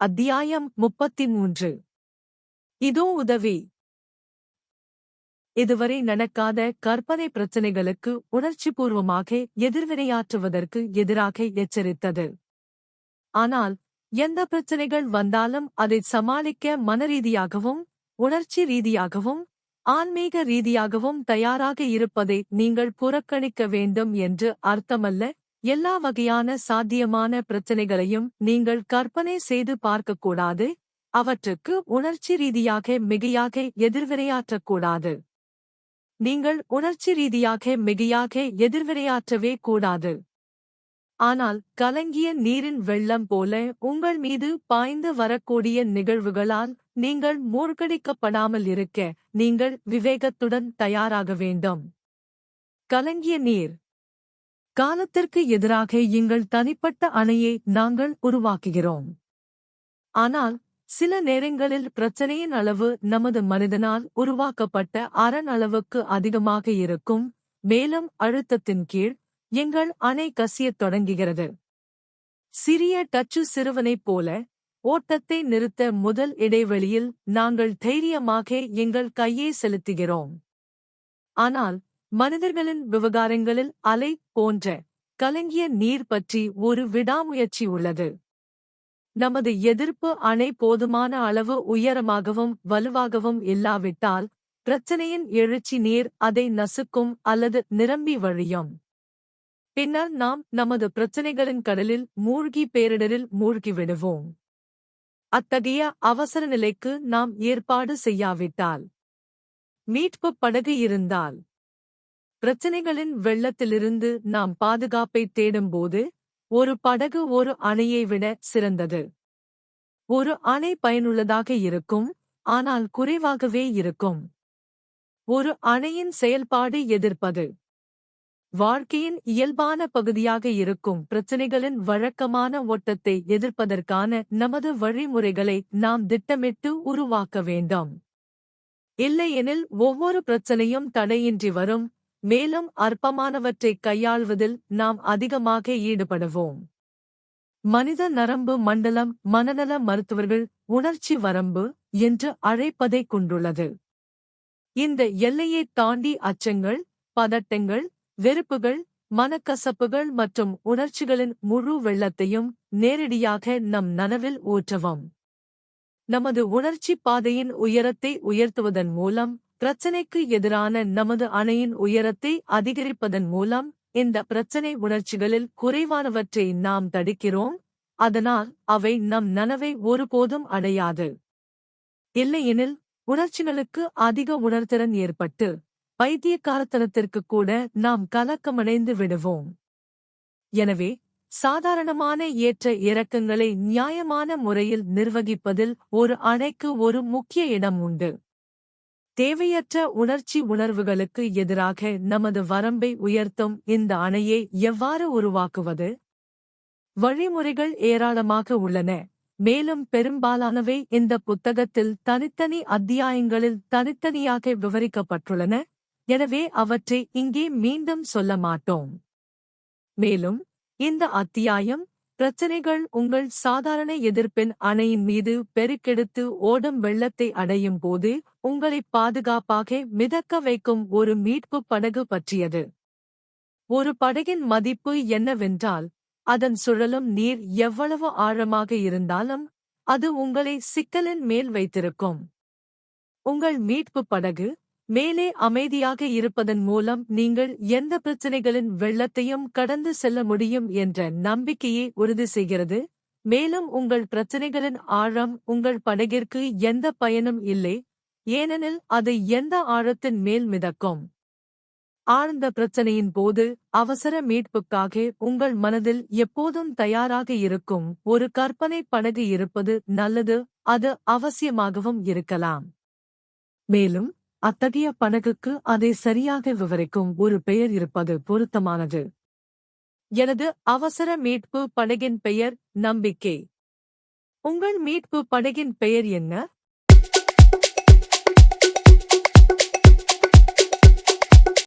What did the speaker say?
அத்தியாயம் முப்பத்தி மூன்று இதோ உதவி. இதுவரை நடக்காத கற்பனை பிரச்சனைகளுக்கு உணர்ச்சிபூர்வமாக எதிர்வினையாற்றுவதற்கு எதிராக எச்சரித்தது. ஆனால் எந்த பிரச்சனைகள் வந்தாலும் அதை சமாளிக்க மனரீதியாகவும் உணர்ச்சி ரீதியாகவும் ஆன்மீக ரீதியாகவும் தயாராக இருப்பதை நீங்கள் புறக்கணிக்க வேண்டும் என்று அர்த்தமல்ல. எல்லா வகையான சாத்தியமான பிரச்சனைகளையும் நீங்கள் கற்பனை செய்து பார்க்கக்கூடாது. அவற்றுக்கு உணர்ச்சி ரீதியாக மிகையாக எதிர்விரையாற்றக்கூடாது நீங்கள் உணர்ச்சி ரீதியாக மிகையாக எதிர்விரையாற்றவே கூடாது. ஆனால் கலங்கிய நீரின் வெள்ளம் போல உங்கள் மீது பாய்ந்து வரக்கூடிய நிகழ்வுகளால் நீங்கள் மூழ்கடிக்கப்படாமல் இருக்க நீங்கள் விவேகத்துடன் தயாராக வேண்டும். கலங்கிய நீர். காலத்திற்கு எதிராக எங்கள் தனிப்பட்ட அணையை நாங்கள் உருவாக்குகிறோம். ஆனால் சில நேரங்களில் பிரச்சனையின் அளவு நமது மனிதனால் உருவாக்கப்பட்ட அரண் அளவுக்கு அதிகமாக இருக்கும் மேலும் அழுத்தத்தின் கீழ் எங்கள் அணை கசியத் தொடங்குகிறது. சிறிய டச்சு சிறுவனைப் போல ஓட்டத்தை நிறுத்த முதல் இடைவெளியில் நாங்கள் தைரியமாக எங்கள் கையை செலுத்துகிறோம். ஆனால் மனிதர்களின் விவகாரங்களில் அலை போன்ற கலங்கிய நீர் பற்றி ஒரு விடாமுயற்சி உள்ளது. நமது எதிர்ப்பு அணை போதுமான அளவு உயரமாகவும் வலுவாகவும் இல்லாவிட்டால் பிரச்சனையின் எழுச்சி நீர் அதை நசுக்கும் அல்லது நிரம்பி வழியும். பின்னர் நாம் நமது பிரச்சனைகளின் கடலில் மூழ்கி பேரிடரில் மூழ்கி விடுவோம். அத்தகைய அவசர நிலைக்கு நாம் ஏற்பாடு செய்யாவிட்டால் மீட்பு படகு இருந்தால் பிரச்சனைகளின் வெள்ளத்திலிருந்து நாம் பாதுகாப்பை தேடும்போது ஒரு படகு ஒரு அணையை விட சிறந்தது. ஒரு அணை பயனுள்ளதாக இருக்கும் ஆனால் குறைவாகவே இருக்கும். ஒரு அணையின் செயல்பாடு எதிர்ப்பது. வாழ்க்கையின் இயல்பான பகுதியாக இருக்கும் பிரச்சனைகளின் வழக்கமான ஓட்டத்தை எதிர்ப்பதற்கான நமது வழிமுறைகளை நாம் திட்டமிட்டு உருவாக்க வேண்டும். இல்லையெனில் ஒவ்வொரு பிரச்சனையும் தடையின்றி வரும் மேலும் அற்பமானவற்றை கையாள்வதில் நாம் அதிகமாக ஈடுபடுவோம். மனித நரம்பு மண்டலம் மனநல மருத்துவர்கள் உணர்ச்சி வரம்பு என்று அழைப்பதை கொண்டுள்ளது. இந்த எல்லையை தாண்டி அச்சங்கள் பதட்டங்கள் வெறுப்புகள் மனக்கசப்புகள் மற்றும் உணர்ச்சிகளின் முழு வெள்ளத்தையும் நேரடியாக நம் நனவில் ஊற்றவும். நமது உணர்ச்சி பாதையின் உயரத்தை உயர்த்துவதன் மூலம் பிரச்சனைக்கு எதிரான நமது அணையின் உயரத்தை அதிகரிப்பதன் மூலம் இந்த பிரச்சனை உணர்ச்சிகளில் குறைவானவற்றை நாம் தடுக்கிறோம். அதனால் அவை நம் நனவை ஒருபோதும் அடையாது. இல்லையெனில் உணர்ச்சிகளுக்கு அதிக உணர்திறன் ஏற்பட்டு பைத்தியக்காரத்தனத்திற்கு கூட நாம் கலக்கமடைந்து விடுவோம். எனவே சாதாரணமான ஏற்ற இறக்கங்களை நியாயமான முறையில் நிர்வகிப்பதில் ஒரு அணைக்கு ஒரு முக்கிய இடம் உண்டு. தேவையற்ற உணர்ச்சி உணர்வுகளுக்கு எதிராக நமது வரம்பை உயர்த்தும் இந்த அணையை எவ்வாறு உருவாக்குவது? வழிமுறைகள் ஏராளமாக உள்ளன. மேலும் பெரும்பாலானவை இந்த புத்தகத்தில் தனித்தனி அத்தியாயங்களில் தனித்தனியாக விவரிக்கப்பட்டுள்ளன. எனவே அவற்றை இங்கே மீண்டும் சொல்ல மாட்டோம். மேலும் இந்த அத்தியாயம் பிரச்சனைகள் உங்கள் சாதாரண எதிர்ப்பின் அணையின் மீது பெருக்கெடுத்து ஓடும் வெள்ளத்தை அடையும் போது உங்களை பாதுகாப்பாக மிதக்க வைக்கும் ஒரு மீட்பு படகு பற்றியது. ஒரு படகின் மதிப்பு என்னவென்றால் அதன் சுழலும் நீர் எவ்வளவு ஆழமாக இருந்தாலும் அது உங்களை சிக்கலின் மேல் வைத்திருக்கும். உங்கள் மீட்பு படகு மேலே அமைதியாக இருப்பதன் மூலம் நீங்கள் எந்த பிரச்சனைகளின் வெள்ளத்தையும் கடந்து செல்ல முடியும் என்ற நம்பிக்கையை உறுதி செய்கிறது. மேலும் உங்கள் பிரச்சனைகளின் ஆழம் உங்கள் படகிற்கு எந்த பயனும் இல்லை ஏனெனில் அது எந்த ஆழத்தின் மேல் மிதக்கும்? ஆழ்ந்த பிரச்சனையின் போது அவசர மீட்புக்காக உங்கள் மனதில் எப்போதும் தயாராக இருக்கும் ஒரு கற்பனை படகு இருப்பது நல்லது அது அவசியமாகவும் இருக்கலாம். மேலும் அத்தகைய படகுக்கு அதை சரியாக விவரிக்கும் ஒரு பெயர் இருப்பது பொருத்தமானது. எனது அவசர மீட்பு படகின் பெயர் நம்பிக்கை. உங்கள் மீட்பு படகின் பெயர் என்ன?